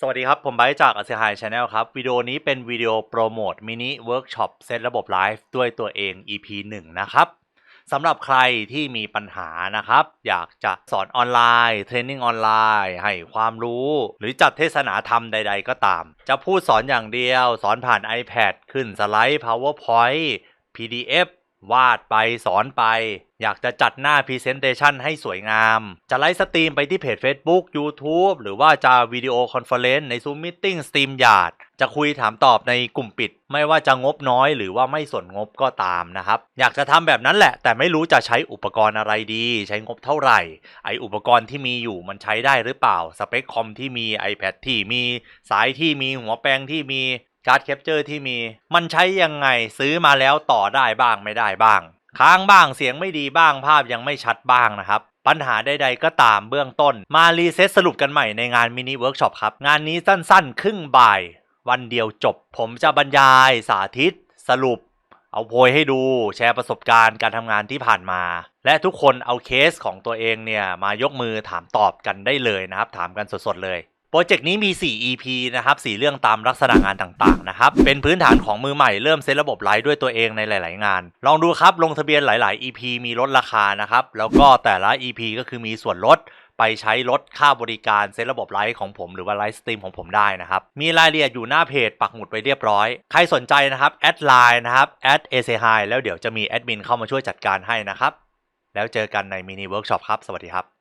สวัสดีครับ ผมไบจาก a s เซ h i Channel ครับ วิดีโอนี้เป็นวิดีโอโปรโมทมินิเวิร์กช็อปเซตระบบไลฟ์ด้วยตัวเอง EP 1 นะครับสำหรับใครที่มีปัญหานะครับ อยากจะสอนออนไลน์เทรนนิ่งออนไลน์ให้ความรู้ หรือจัดเทศนาธรรมใด ๆ ก็ตาม จะพูดสอนอย่างเดียว สอนผ่าน iPad ขึ้นสไลด์ PowerPoint PDF วาดไปสอนไป อยากจะจัดหน้า Presentation ให้สวยงาม จะไลฟ์สตรีมไปที่เพจ Facebook YouTube หรือว่าจะวิดีโอคอนเฟอเรนซ์ใน Zoom Meeting Stream Yard จะคุยถามตอบในกลุ่มปิด ไม่ว่าจะงบน้อยหรือว่าไม่ส่วนงบก็ตามนะครับ อยากจะทำแบบนั้นแหละ แต่ไม่รู้จะใช้อุปกรณ์อะไรดี ใช้งบเท่าไหร่ ไออุปกรณ์ที่มีอยู่มันใช้ได้หรือเปล่า สเปคคอมที่มี iPad ที่มีสายที่มีหัวแปลงที่มี การ์ดแคปเจอร์ที่มี มันใช้ยังไงซื้อมาแล้วต่อได้บ้างไม่ได้บ้าง ค้างบ้างเสียงไม่ดีบ้างภาพยังไม่ชัดบ้างนะครับ ปัญหาใดๆก็ตามเบื้องต้น มารีเซ็ตสรุปกันใหม่ในงานมินิเวิร์กช็อปครับ งานนี้สั้นๆ ครึ่งบ่าย วันเดียวจบ ผมจะบรรยายสาธิต สรุป เอาโพยให้ดูแชร์ประสบการณ์การทำงานที่ผ่านมา และทุกคนเอาเคสของตัวเองเนี่ยมายกมือถามตอบกันได้เลยนะครับ ถามกันสดๆเลย โปรเจกต์นี้มี 4 EP นะครับ 4 เรื่องตามลักษณะงานต่างๆ นะครับ เป็นพื้นฐานของมือใหม่เริ่มเซตระบบไลฟ์ด้วยตัวเองในหลาย ๆ งาน ลองดูครับ ลงทะเบียนหลาย ๆ EP มีลดราคานะครับ แล้วก็แต่ละ EP ก็คือมีส่วนลดไปใช้ลดค่าบริการเซตระบบไลฟ์ของผมหรือว่าไลฟ์สตรีมของผมได้นะครับ มีรายละเอียดอยู่หน้าเพจปักหมุดไว้เรียบร้อย ใครสนใจนะครับ แอดไลน์นะครับแอดเอเซไฮแล้วเดี๋ยวจะมีแอดมินเข้ามาช่วยจัดการให้นะครับ แล้วเจอกันในมินิเวิร์กช็อปครับ สวัสดีครับ